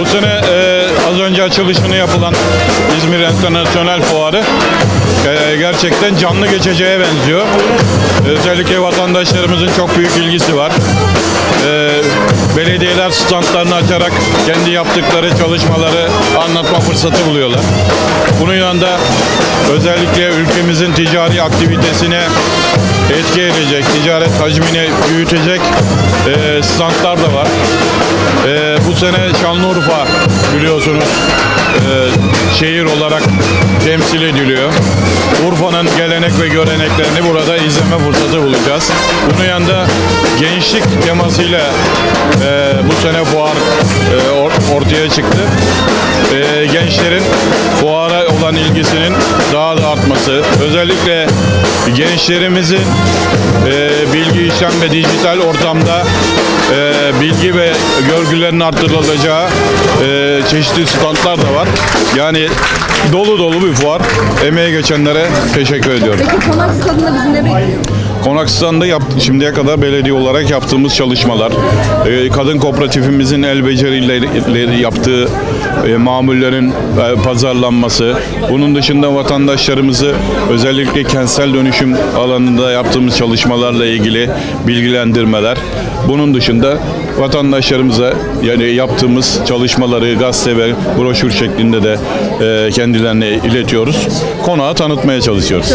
Bu sene e, az önce açılışını yapılan İzmir Internasyonel Fuarı e, gerçekten canlı geçeceğe benziyor. Özellikle vatandaşlarımızın çok büyük ilgisi var. E, belediyeler standlarını açarak kendi yaptıkları çalışmaları anlatma fırsatı buluyorlar. Bunun yanında özellikle ülkemizin ticari aktivitesine etki edecek, ticaret hacmini büyütecek e, standlar da var. E, bu sene Şanlıurfa biliyorsunuz e, şehir olarak temsil ediliyor. Urfa'nın gelenek ve göreneklerini burada izleme fırsatı bulacağız. Bunun yanında gençlik temasıyla e, bu sene fuar e, or- ortaya çıktı. E, gençlerin fuara olan ilgisinin daha da artması, özellikle gençlerimizin e, bilgi işlem ve dijital ortamda e, bilgi ve görgülerin arttırılacağı e, çeşitli standlar da var. Yani dolu dolu bir fuar. Emeğe geçenlere teşekkür ediyorum. Peki konak stadında bizi ne bekliyor? Konaksistan'da yap, şimdiye kadar belediye olarak yaptığımız çalışmalar, e, kadın kooperatifimizin el becerileri yaptığı e, mamullerin e, pazarlanması, bunun dışında vatandaşlarımızı özellikle kentsel dönüşüm alanında yaptığımız çalışmalarla ilgili bilgilendirmeler, bunun dışında vatandaşlarımıza yani yaptığımız çalışmaları gazete ve broşür şeklinde de kendilerine iletiyoruz. Konağı tanıtmaya çalışıyoruz.